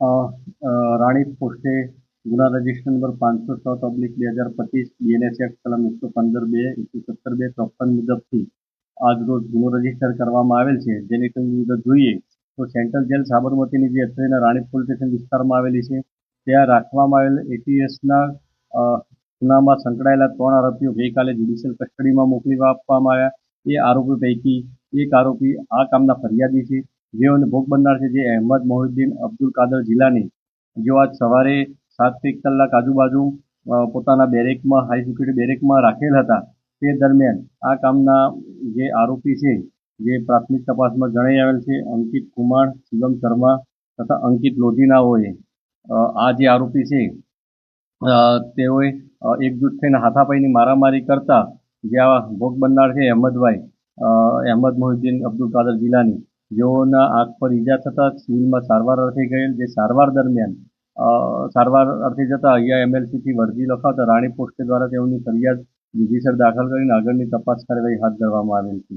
રાણીપ પોસ્ટે ગુના register number પાંચસો છ ઓબ્લિક બે હજાર પચીસ બીએનએસ એક્ટ કલમ એકસો પંદર બે, એકસો સત્તર બે ચોપન મુજબથી આજ રોજ ગુનો રજિસ્ટર કરવામાં આવેલ છે. જેની વિગત જોઈએ તો સેન્ટ્રલ જેલ સાબરમતીની જે અત્રેના રાણીપ પોલીસ સ્ટેશન વિસ્તારમાં આવેલી છે, ત્યાં રાખવામાં આવેલ એટીએસના ગુનામાં સંકળાયેલા ત્રણ આરોપીઓ ગઈકાલે જ્યુડિશિયલ કસ્ટડીમાં મોકલી આપવામાં આવ્યા. એ આરોપી પૈકી એક આરોપી આ કામના ફરિયાદી છે. જેઓને ભોગ બનનાર છે જે અહેમદ મોહિદ્દીન અબ્દુલ કાદર જિલ્લાની જેઓ આજ સવારે સાતેક કલાક આજુબાજુ પોતાના બેરેકમાં હાઈ સિક્યુરિટી બેરેકમાં રાખેલ હતા, તે દરમિયાન આ કામના જે આરોપી છે, જે પ્રાથમિક તપાસમાં જણાઈ આવેલ છે, અંકિત કુમાર, શિવમ શર્મા તથા અંકિત લોધીનાઓએ આ જે આરોપી છે તેઓએ એકજૂટ થઈને હાથાપાઈની મારામારી કરતા જે આવા ભોગ બનનાર છે અહેમદભાઈ અહેમદ મોહિદ્દીન અબ્દુલ કાદર જિલ્લાની જેઓના આંખ પર ઈજા થતાં સિવિલમાં સારવાર અર્થે ગયેલ, જે સારવાર દરમિયાન સારવાર અર્થે જતાં અહીંયા એમએલસીથી વરજી લખાવતા રાણી પોસ્ટે દ્વારા તેઓની ફરિયાદ વિધિસર દાખલ કરીને આગળની તપાસ કાર્યવાહી હાથ ધરવામાં આવેલ છે.